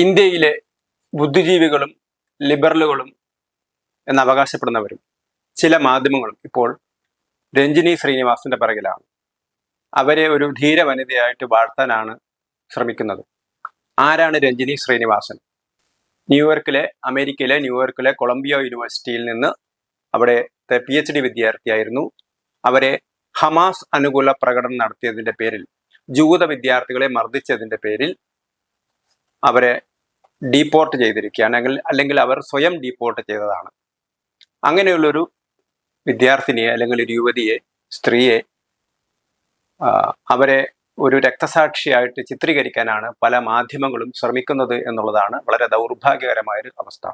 ഇന്ത്യയിലെ ബുദ്ധിജീവികളും ലിബറലുകളും എന്ന് അവകാശപ്പെടുന്നവരും ചില മാധ്യമങ്ങളും ഇപ്പോൾ രഞ്ജിനി ശ്രീനിവാസിന്റെ പിറകിലാണ്. അവരെ ഒരു ധീര വനിതയായിട്ട് വാഴ്ത്താനാണ് ശ്രമിക്കുന്നത്. ആരാണ് രഞ്ജിനി ശ്രീനിവാസൻ? ന്യൂയോർക്കിലെ അമേരിക്കയിലെ ന്യൂയോർക്കിലെ കൊളംബിയ യൂണിവേഴ്സിറ്റിയിൽ നിന്ന് അവിടെ പി എച്ച് ഡി വിദ്യാർത്ഥിയായിരുന്നു. അവരെ ഹമാസ് അനുകൂല പ്രകടനം നടത്തിയതിന്റെ പേരിൽ ജൂത വിദ്യാർത്ഥികളെ മർദ്ദിച്ചതിന്റെ പേരിൽ അവരെ ഡീപ്പോർട്ട് ചെയ്തിരിക്കുകയാണ്. അല്ലെങ്കിൽ അല്ലെങ്കിൽ അവർ സ്വയം ഡീപ്പോർട്ട് ചെയ്തതാണ്. അങ്ങനെയുള്ളൊരു വിദ്യാർത്ഥിനിയെ അല്ലെങ്കിൽ ഒരു യുവതിയെ സ്ത്രീയെ അവരെ ഒരു രക്തസാക്ഷിയായിട്ട് ചിത്രീകരിക്കാനാണ് പല മാധ്യമങ്ങളും ശ്രമിക്കുന്നത് എന്നുള്ളതാണ് വളരെ ദൗർഭാഗ്യകരമായൊരു അവസ്ഥ.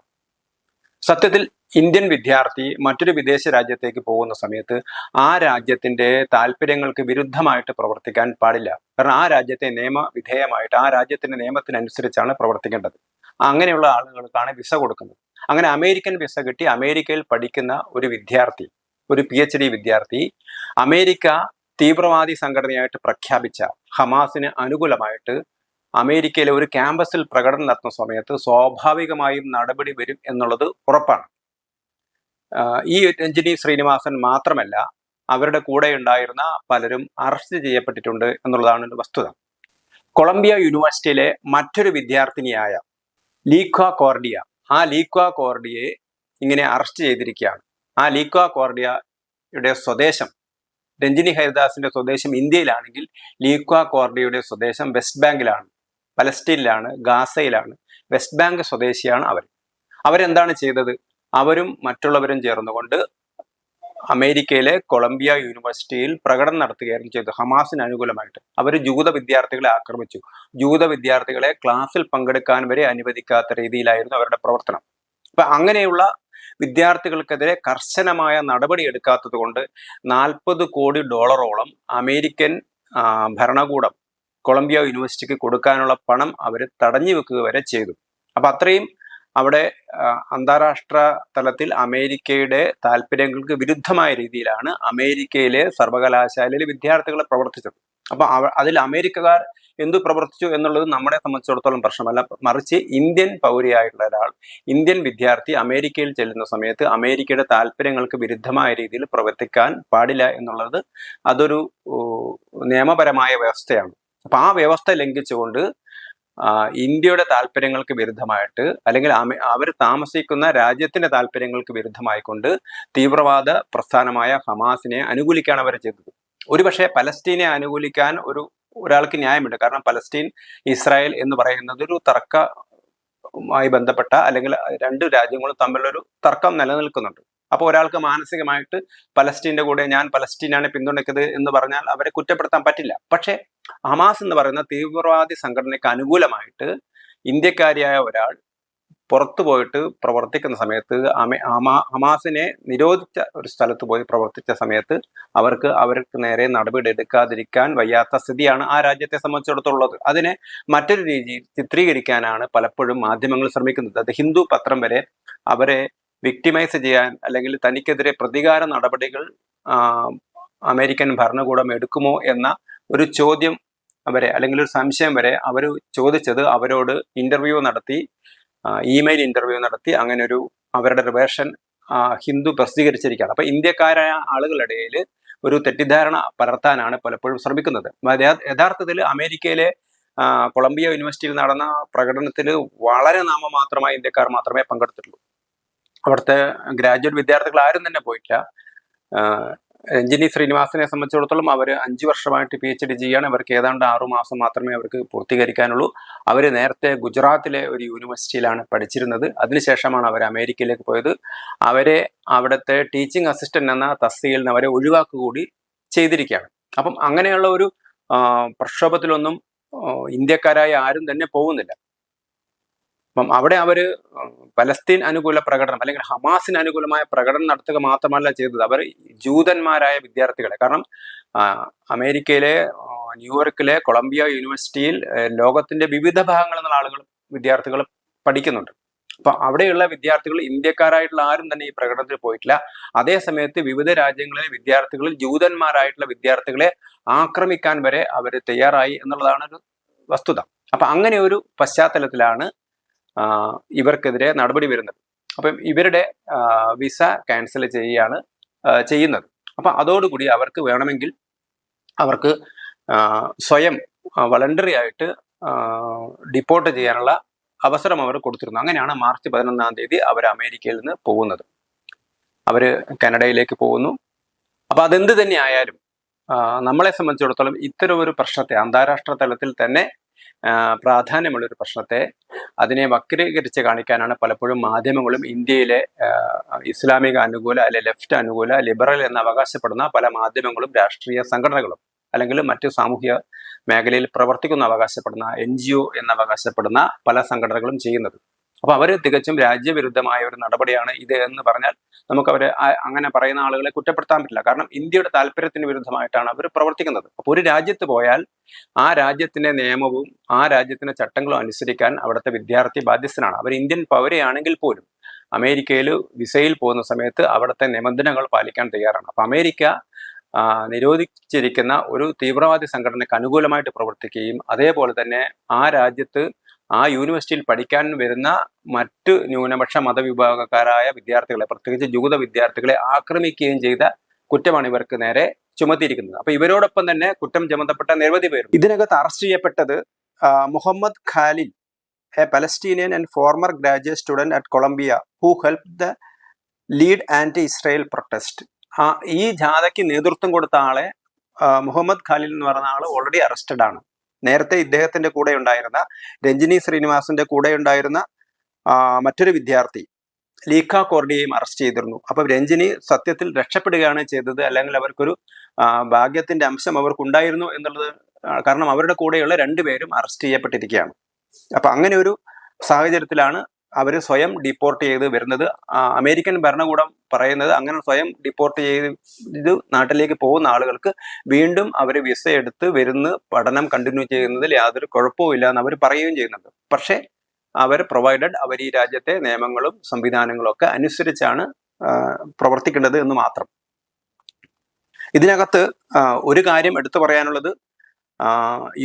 സത്യത്തിൽ ഇന്ത്യൻ വിദ്യാർത്ഥി മറ്റൊരു വിദേശ രാജ്യത്തേക്ക് പോകുന്ന സമയത്ത് ആ രാജ്യത്തിന്റെ താല്പര്യങ്ങൾക്ക് വിരുദ്ധമായിട്ട് പ്രവർത്തിക്കാൻ പാടില്ല. കാരണം ആ രാജ്യത്തെ നിയമവിധേയമായിട്ട് ആ രാജ്യത്തിന്റെ നിയമത്തിനനുസരിച്ചാണ് പ്രവർത്തിക്കേണ്ടത്. അങ്ങനെയുള്ള ആളുകൾക്കാണ് വിസ കൊടുക്കുന്നത്. അങ്ങനെ അമേരിക്കൻ വിസ കിട്ടി. അമേരിക്കയിൽ പഠിക്കുന്ന ഒരു വിദ്യാർത്ഥി ഒരു പി എച്ച് ഡി വിദ്യാർത്ഥി അമേരിക്ക തീവ്രവാദി സംഘടനയായിട്ട് പ്രഖ്യാപിച്ച ഹമാസിന് അനുകൂലമായിട്ട് അമേരിക്കയിലെ ഒരു ക്യാമ്പസിൽ പ്രകടനം നടത്തുന്ന സമയത്ത് സ്വാഭാവികമായും നടപടി വരും എന്നുള്ളത് ഉറപ്പാണ്. ഈ രഞ്ജിനി ശ്രീനിവാസൻ മാത്രമല്ല അവരുടെ കൂടെ ഉണ്ടായിരുന്ന പലരും അറസ്റ്റ് ചെയ്യപ്പെട്ടിട്ടുണ്ട് എന്നുള്ളതാണ് വസ്തുത. കൊളംബിയ യൂണിവേഴ്സിറ്റിയിലെ മറ്റൊരു വിദ്യാർത്ഥിനിയായ ലീക്വ കോർഡിയ ആ ലീക്വ കോർഡിയെ ഇങ്ങനെ അറസ്റ്റ് ചെയ്തിരിക്കുകയാണ്. ആ ലീക്വ കോർഡിയയുടെ സ്വദേശം രഞ്ജിനി ഹരിദാസിന്റെ സ്വദേശം ഇന്ത്യയിലാണെങ്കിൽ ലീക്വ കോർഡിയയുടെ സ്വദേശം വെസ്റ്റ് ബാങ്കിലാണ്. പലസ്റ്റീനിലാണ് ഗാസയിലാണ് വെസ്റ്റ് ബാങ്ക് സ്വദേശിയാണ് അവർ അവരെന്താണ് ചെയ്തത്? അവരും മറ്റുള്ളവരും ചേർന്നുകൊണ്ട് അമേരിക്കയിലെ കൊളംബിയ യൂണിവേഴ്സിറ്റിയിൽ പ്രകടനം നടത്തുകയായിരുന്നു ചെയ്തത്. ഹമാസിന് അനുകൂലമായിട്ട്. അവർ ജൂത വിദ്യാർത്ഥികളെ ആക്രമിച്ചു. ജൂത വിദ്യാർത്ഥികളെ ക്ലാസ്സിൽ പങ്കെടുക്കാൻ വരെ അനുവദിക്കാത്ത രീതിയിലായിരുന്നു അവരുടെ പ്രവർത്തനം. അപ്പൊ അങ്ങനെയുള്ള വിദ്യാർത്ഥികൾക്കെതിരെ കർശനമായ നടപടി എടുക്കാത്തത് കൊണ്ട് നാൽപ്പത് കോടി ഡോളറോളം അമേരിക്കൻ ഭരണകൂടം കൊളംബിയ യൂണിവേഴ്സിറ്റിക്ക് കൊടുക്കാനുള്ള പണം അവർ തടഞ്ഞു വെക്കുക വരെ ചെയ്തു. അപ്പൊ അത്രയും അവിടെ അന്താരാഷ്ട്ര തലത്തിൽ അമേരിക്കയുടെ താല്പര്യങ്ങൾക്ക് വിരുദ്ധമായ രീതിയിലാണ് അമേരിക്കയിലെ സർവകലാശാലയിലെ വിദ്യാർത്ഥികളെ പ്രവർത്തിച്ചത്. അപ്പൊ അതിൽ അമേരിക്കക്കാർ എന്തു പ്രവർത്തിച്ചു എന്നുള്ളത് നമ്മളെ സംബന്ധിച്ചിടത്തോളം പ്രശ്നമല്ല. മറിച്ച് ഇന്ത്യൻ പൗരിയായിട്ടുള്ള ഒരാൾ ഇന്ത്യൻ വിദ്യാർത്ഥി അമേരിക്കയിൽ ചെല്ലുന്ന സമയത്ത് അമേരിക്കയുടെ താല്പര്യങ്ങൾക്ക് വിരുദ്ധമായ രീതിയിൽ പ്രവർത്തിക്കാൻ പാടില്ല എന്നുള്ളത് അതൊരു നിയമപരമായ വ്യവസ്ഥയാണ്. അപ്പൊ ആ വ്യവസ്ഥ ലംഘിച്ചുകൊണ്ട് ഇന്ത്യയുടെ താല്പര്യങ്ങൾക്ക് വിരുദ്ധമായിട്ട് അല്ലെങ്കിൽ അവർ താമസിക്കുന്ന രാജ്യത്തിന്റെ താല്പര്യങ്ങൾക്ക് വിരുദ്ധമായിക്കൊണ്ട് തീവ്രവാദ പ്രസ്ഥാനമായ ഹമാസിനെ അനുകൂലിക്കുകയാണ് അവർ ചെയ്തത്. ഒരുപക്ഷെ പലസ്തീനെ അനുകൂലിക്കാൻ ഒരു ഒരാൾക്ക് ന്യായമുണ്ട്. കാരണം പലസ്തീൻ ഇസ്രായേൽ എന്ന് പറയുന്നത് ഒരു തർക്കമായി ബന്ധപ്പെട്ട അല്ലെങ്കിൽ രണ്ട് രാജ്യങ്ങളും തമ്മിലൊരു തർക്കം നിലനിൽക്കുന്നുണ്ട്. അപ്പോൾ ഒരാൾക്ക് മാനസികമായിട്ട് പലസ്റ്റീന്റെ കൂടെ ഞാൻ പലസ്തീനാണ് പിന്തുണയ്ക്കുന്നത് എന്ന് പറഞ്ഞാൽ അവരെ കുറ്റപ്പെടുത്താൻ പറ്റില്ല. പക്ഷേ ഹമാസ് എന്ന് പറയുന്ന തീവ്രവാദി സംഘടനയ്ക്ക് അനുകൂലമായിട്ട് ഇന്ത്യക്കാരിയായ ഒരാൾ പുറത്തു പോയിട്ട് പ്രവർത്തിക്കുന്ന സമയത്ത് ഹമാസിനെ നിരോധിച്ച ഒരു സ്ഥലത്ത് പോയി പ്രവർത്തിച്ച സമയത്ത് അവർക്ക് അവർക്ക് നേരെ നടപടി എടുക്കാതിരിക്കാൻ വയ്യാത്ത സ്ഥിതിയാണ് ആ രാജ്യത്തെ സംബന്ധിച്ചിടത്തോളം. അതിനെ മറ്റൊരു രീതിയിൽ ചിത്രീകരിക്കാനാണ് പലപ്പോഴും മാധ്യമങ്ങൾ ശ്രമിക്കുന്നത്. അത് ഹിന്ദു പത്രം വരെ അവരെ വിക്ടിമൈസ് ചെയ്യാൻ അല്ലെങ്കിൽ തനിക്കെതിരെ പ്രതികാര നടപടികൾ അമേരിക്കൻ ഭരണകൂടം എടുക്കുമോ എന്ന ഒരു ചോദ്യം വരെ അല്ലെങ്കിൽ ഒരു സംശയം വരെ അവർ ചോദിച്ചത് അവരോട് ഇന്റർവ്യൂ നടത്തി ഇമെയിൽ ഇന്റർവ്യൂ നടത്തി അങ്ങനെ ഒരു അവരുടെ റിവേഷൻ ഹിന്ദു പ്രസിദ്ധീകരിച്ചിരിക്കുകയാണ്. അപ്പൊ ഇന്ത്യക്കാരായ ആളുകളുടെ ഇടയിൽ ഒരു തെറ്റിദ്ധാരണ പലർത്താനാണ് പലപ്പോഴും ശ്രമിക്കുന്നത്. യഥാർത്ഥത്തിൽ അമേരിക്കയിലെ കൊളംബിയ യൂണിവേഴ്സിറ്റിയിൽ നടന്ന പ്രകടനത്തിൽ വളരെ നാമമാത്രമായ ഇന്ത്യക്കാർ മാത്രമേ പങ്കെടുത്തിട്ടുള്ളൂ. അവിടുത്തെ ഗ്രാജുവേറ്റ് വിദ്യാർത്ഥികൾ ആരും തന്നെ പോയിട്ടില്ല. രഞ്ജിനി ശ്രീനിവാസനെ സംബന്ധിച്ചിടത്തോളം അവർ അഞ്ചു വർഷമായിട്ട് പി എച്ച് ഡി ചെയ്യാണ്. അവർക്ക് ഏതാണ്ട് ആറു മാസം മാത്രമേ അവർക്ക് പൂർത്തീകരിക്കാനുള്ളൂ. അവർ നേരത്തെ ഗുജറാത്തിലെ ഒരു യൂണിവേഴ്സിറ്റിയിലാണ് പഠിച്ചിരുന്നത്. അതിനുശേഷമാണ് അവർ അമേരിക്കയിലേക്ക് പോയത്. അവരെ അവിടുത്തെ ടീച്ചിങ് അസിസ്റ്റന്റ് എന്ന തസ്തികയിൽ നിന്ന് അവരെ ഒഴിവാക്കുകൂടി ചെയ്തിരിക്കുകയാണ്. അപ്പം അങ്ങനെയുള്ള ഒരു പ്രക്ഷോഭത്തിലൊന്നും ഇന്ത്യക്കാരായ ആരും തന്നെ പോകുന്നില്ല. അപ്പം അവിടെ അവർ പലസ്തീൻ അനുകൂല പ്രകടനം അല്ലെങ്കിൽ ഹമാസിന് അനുകൂലമായ പ്രകടനം നടത്തുക മാത്രമല്ല ചെയ്തത്. അവർ ജൂതന്മാരായ വിദ്യാർത്ഥികളെ കാരണം അമേരിക്കയിലെ ന്യൂയോർക്കിലെ കൊളംബിയ യൂണിവേഴ്സിറ്റിയിൽ ലോകത്തിന്റെ വിവിധ ഭാഗങ്ങളിൽ നിന്നുള്ള ആളുകൾ വിദ്യാർത്ഥികൾ പഠിക്കുന്നുണ്ട്. അപ്പൊ അവിടെയുള്ള വിദ്യാർത്ഥികൾ ഇന്ത്യക്കാരായിട്ടുള്ള ആരും തന്നെ ഈ പ്രകടനത്തിൽ പോയിട്ടില്ല. അതേ സമയത്ത് വിവിധ രാജ്യങ്ങളിലെ വിദ്യാർത്ഥികളിൽ ജൂതന്മാരായിട്ടുള്ള വിദ്യാർത്ഥികളെ ആക്രമിക്കാൻ വരെ അവർ തയ്യാറായി എന്നുള്ളതാണ് ഒരു വസ്തുത. അപ്പൊ അങ്ങനെ ഒരു പശ്ചാത്തലത്തിലാണ് ഇവർക്കെതിരെ നടപടി വരുന്നത്. അപ്പം ഇവരുടെ വിസ ക്യാൻസൽ ചെയ്യുകയാണ് ചെയ്യുന്നത്. അപ്പം അതോടുകൂടി അവർക്ക് വേണമെങ്കിൽ അവർക്ക് സ്വയം വളണ്ടറി ആയിട്ട് ഡിപ്പോർട്ട് ചെയ്യാനുള്ള അവസരം അവർ കൊടുത്തിരുന്നു. അങ്ങനെയാണ് മാർച്ച് പതിനൊന്നാം തീയതി അവർ അമേരിക്കയിൽ നിന്ന് പോകുന്നത്. അവർ കാനഡയിലേക്ക് പോകുന്നു. അപ്പോൾ അതെന്ത് തന്നെ ആയാലും നമ്മളെ സംബന്ധിച്ചിടത്തോളം ഇത്തരം ഒരു പ്രശ്നത്തെ അന്താരാഷ്ട്ര തലത്തിൽ തന്നെ ആ, പ്രാധാന്യമുള്ള ഒരു പ്രശ്നത്തെ അതിനെ വക്രീകരിച്ച് കാണിക്കാനാണ് പലപ്പോഴും മാധ്യമങ്ങളും ഇന്ത്യയിലെ ഇസ്ലാമിക അനുകൂല അല്ലെ ലെഫ്റ്റ് അനുകൂല ലിബറൽ എന്ന് അവകാശപ്പെടുന്ന പല മാധ്യമങ്ങളും രാഷ്ട്രീയ സംഘടനകളും അല്ലെങ്കിൽ മറ്റ് സാമൂഹ്യ മേഖലയിൽ പ്രവർത്തിക്കുന്ന അവകാശപ്പെടുന്ന എൻ ജി ഒ എന്ന് അവകാശപ്പെടുന്ന പല സംഘടനകളും ചെയ്യുന്നത്. അപ്പൊ അവർ തികച്ചും രാജ്യവിരുദ്ധമായ ഒരു നടപടിയാണ് ഇത് എന്ന് പറഞ്ഞാൽ നമുക്ക് അവരെ അങ്ങനെ പറയുന്ന ആളുകളെ കുറ്റപ്പെടുത്താൻ പറ്റില്ല. കാരണം ഇന്ത്യയുടെ താല്പര്യത്തിന് വിരുദ്ധമായിട്ടാണ് അവർ പ്രവർത്തിക്കുന്നത്. അപ്പോൾ ഒരു രാജ്യത്ത് പോയാൽ ആ രാജ്യത്തിന്റെ നിയമവും ആ രാജ്യത്തിന്റെ ചട്ടങ്ങളും അനുസരിക്കാൻ അവിടുത്തെ വിദ്യാർത്ഥി ബാധ്യസ്ഥനാണ്. അവർ ഇന്ത്യൻ പൗരയാണെങ്കിൽ പോലും അമേരിക്കയിൽ വിസയിൽ പോകുന്ന സമയത്ത് അവിടുത്തെ നിബന്ധനകൾ പാലിക്കാൻ തയ്യാറാണ്. അപ്പൊ അമേരിക്ക നിരോധിച്ചിരിക്കുന്ന ഒരു തീവ്രവാദി സംഘടനയ്ക്ക് അനുകൂലമായിട്ട് പ്രവർത്തിക്കുകയും അതേപോലെ തന്നെ ആ രാജ്യത്ത് ആ യൂണിവേഴ്സിറ്റിയിൽ പഠിക്കാൻ വരുന്ന മറ്റ് ന്യൂനപക്ഷ മതവിഭാഗക്കാരായ വിദ്യാർത്ഥികളെ പ്രത്യേകിച്ച് ജൂത വിദ്യാർത്ഥികളെ ആക്രമിക്കുകയും ചെയ്ത കുറ്റമാണ് ഇവർക്ക് നേരെ ചുമത്തിയിരിക്കുന്നത്. അപ്പൊ ഇവരോടൊപ്പം തന്നെ കുറ്റം ചുമത്തപ്പെട്ട നിരവധി പേർ. ഇതിനകത്ത് അറസ്റ്റ് ചെയ്യപ്പെട്ടത് Muhammad Khalil a Palestinian and former graduate student at Columbia who help the lead anti Israel protest ആ ഈ ജാഥയ്ക്ക് നേതൃത്വം കൊടുത്ത ആളെ മുഹമ്മദ് ഖാലിൽ എന്ന് പറയുന്ന ആൾ ഓൾറെഡി അറസ്റ്റഡ് ആണ്. നേരത്തെ ഇദ്ദേഹത്തിന്റെ കൂടെ ഉണ്ടായിരുന്ന രഞ്ജിനി ശ്രീനിവാസിന്റെ കൂടെ ഉണ്ടായിരുന്ന മറ്റൊരു വിദ്യാർത്ഥി ലീഖ കോർഡിയെയും അറസ്റ്റ് ചെയ്തിരുന്നു. അപ്പൊ രഞ്ജിനി സത്യത്തിൽ രക്ഷപ്പെടുകയാണ് ചെയ്തത് അല്ലെങ്കിൽ അവർക്കൊരു ഭാഗ്യത്തിന്റെ അംശം അവർക്കുണ്ടായിരുന്നു എന്നുള്ളത് കാരണം അവരുടെ കൂടെയുള്ള രണ്ടുപേരും അറസ്റ്റ് ചെയ്യപ്പെട്ടിരിക്കുകയാണ്. അപ്പൊ അങ്ങനെ ഒരു സാഹചര്യത്തിലാണ് അവർ സ്വയം ഡിപ്പോർട്ട് ചെയ്ത് വരുന്നത് അമേരിക്കൻ ഭരണകൂടം പറയുന്നത് അങ്ങനെ സ്വയം ഡിപ്പോർട്ട് ചെയ്ത് നാട്ടിലേക്ക് പോകുന്ന ആളുകൾക്ക് വീണ്ടും അവർ വിസ എടുത്ത് വരുന്ന് പഠനം കണ്ടിന്യൂ ചെയ്യുന്നതിൽ യാതൊരു കുഴപ്പവും എന്ന് അവർ പറയുകയും ചെയ്യുന്നുണ്ട്. പക്ഷേ അവർ പ്രൊവൈഡഡ് അവർ ഈ രാജ്യത്തെ നിയമങ്ങളും സംവിധാനങ്ങളും ഒക്കെ അനുസരിച്ചാണ് പ്രവർത്തിക്കേണ്ടത് എന്ന് മാത്രം. ഇതിനകത്ത് ഒരു കാര്യം എടുത്തു പറയാനുള്ളത്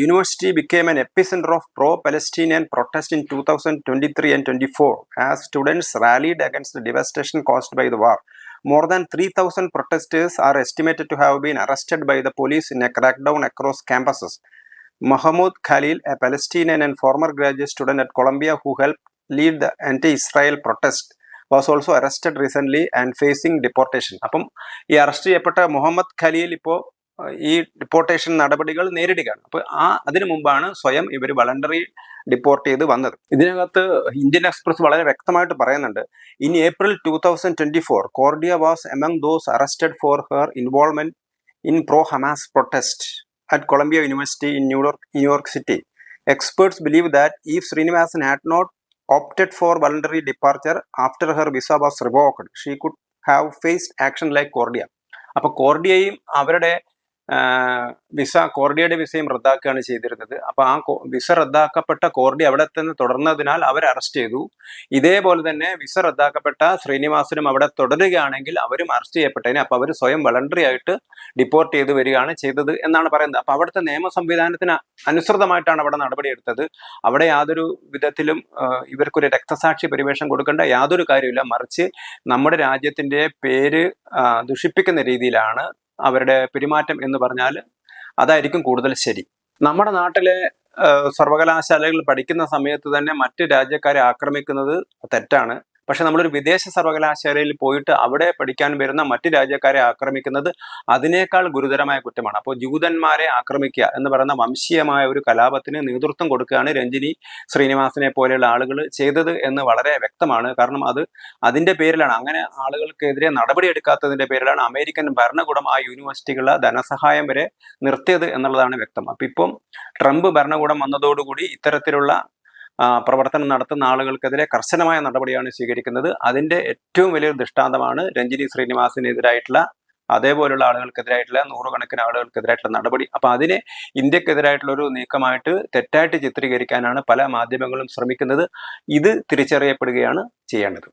University became an epicentre of pro Palestinian protest in two thousand twenty three and twenty four as students rallied against devastation caused by the war More than 3,000 protesters are estimated to have been arrested by the police in a crackdown across campuses. Mahmoud Khalil, a Palestinian and former graduate student at Columbia who helped lead the anti-Israel protest, was also arrested recently and facing deportation. അപ്പം ഈ arrest ചെയ്യപ്പെട്ട മുഹമ്മദ് ഖലീൽ ഇപ്പോൾ ഈ deportation നടപടികൾ നേരിടുകയാണ്. അപ്പൊ ആ അതിനു മുമ്പാണ് സ്വയം ഇവർ വളണ്ടറി ഡിപ്പോർട്ട് ചെയ്ത് വന്നത്. ഇതിനകത്ത് ഇന്ത്യൻ എക്സ്പ്രസ് വളരെ വ്യക്തമായിട്ട് പറയുന്നുണ്ട്. In April two thousand twenty four Kordia was among those arrested for her involvement in pro Hamas protest at Columbia University in New York New York City experts believe that ഈ Srinivasan had not opted for voluntary departure after her visa was revoked she could have faced action like Kordia അപ്പൊ കോർഡിയയും അവരുടെ visa കോർഡിയയുടെ വിസയും റദ്ദാക്കുകയാണ് ചെയ്തിരുന്നത്. അപ്പൊ ആ visa റദ്ദാക്കപ്പെട്ട കോർഡി അവിടെ തന്നെ തുടർന്നതിനാൽ അവർ അറസ്റ്റ് ചെയ്തു. ഇതേപോലെ തന്നെ വിസ റദ്ദാക്കപ്പെട്ട ശ്രീനിവാസനും അവിടെ തുടരുകയാണെങ്കിൽ അവരും അറസ്റ്റ് ചെയ്യപ്പെട്ടതിനെ അപ്പൊ അവർ സ്വയം വളണ്ടറി ആയിട്ട് ഡിപ്പോർട്ട് ചെയ്ത് വരികയാണ് ചെയ്തത് എന്നാണ് പറയുന്നത്. അപ്പൊ അവിടുത്തെ നിയമ സംവിധാനത്തിന് അനുസൃതമായിട്ടാണ് അവിടെ നടപടിയെടുത്തത് അവിടെ യാതൊരു വിധത്തിലും ഇവർക്കൊരു രക്തസാക്ഷി പരിവേഷം കൊടുക്കേണ്ട യാതൊരു കാര്യമില്ല മറിച്ച് നമ്മുടെ രാജ്യത്തിന്റെ പേര് ദുഷിപ്പിക്കുന്ന രീതിയിലാണ് അവരുടെ പെരുമാറ്റം എന്ന് പറഞ്ഞാൽ അതായിരിക്കും കൂടുതൽ ശരി. നമ്മുടെ നാട്ടിലെ സർവകലാശാലകൾ പഠിക്കുന്ന സമയത്ത് തന്നെ മറ്റ് രാജ്യക്കാരെ ആക്രമിക്കുന്നത് തെറ്റാണ്. പക്ഷെ നമ്മളൊരു വിദേശ സർവകലാശാലയിൽ പോയിട്ട് അവിടെ പഠിക്കാൻ വരുന്ന മറ്റു രാജ്യക്കാരെ ആക്രമിക്കുന്നത് അതിനേക്കാൾ ഗുരുതരമായ കുറ്റമാണ്. അപ്പോൾ ജൂതന്മാരെ ആക്രമിക്കുക എന്ന് പറയുന്ന വംശീയമായ ഒരു കലാപത്തിന് നേതൃത്വം കൊടുക്കുകയാണ് രഞ്ജിനി ശ്രീനിവാസിനെ പോലെയുള്ള ആളുകൾ ചെയ്തത് എന്ന് വളരെ വ്യക്തമാണ്. കാരണം അത് അതിന്റെ പേരിലാണ്. അങ്ങനെ ആളുകൾക്കെതിരെ നടപടിയെടുക്കാത്തതിന്റെ പേരിലാണ് അമേരിക്കൻ ഭരണകൂടം ആ യൂണിവേഴ്സിറ്റികളുടെ ധനസഹായം വരെ നിർത്തിയത് എന്നുള്ളതാണ് വ്യക്തം. അപ്പം ഇപ്പം ട്രംപ് ഭരണകൂടം വന്നതോടുകൂടി ഇത്തരത്തിലുള്ള പ്രവർത്തനം നടത്തുന്ന ആളുകൾക്കെതിരെ കർശനമായ നടപടിയാണ് സ്വീകരിക്കുന്നത്. അതിന്റെ ഏറ്റവും വലിയൊരു ദൃഷ്ടാന്തമാണ് രഞ്ജിനി ശ്രീനിവാസിനെതിരായിട്ടുള്ള അതേപോലുള്ള ആളുകൾക്കെതിരായിട്ടുള്ള നൂറുകണക്കിന് ആളുകൾക്കെതിരായിട്ടുള്ള നടപടി. അപ്പൊ അതിനെ ഇന്ത്യക്കെതിരായിട്ടുള്ള ഒരു നീക്കമായിട്ട് തെറ്റായിട്ട് ചിത്രീകരിക്കാനാണ് പല മാധ്യമങ്ങളും ശ്രമിക്കുന്നത്. ഇത് തിരിച്ചറിയപ്പെടുകയാണ് ചെയ്യേണ്ടത്.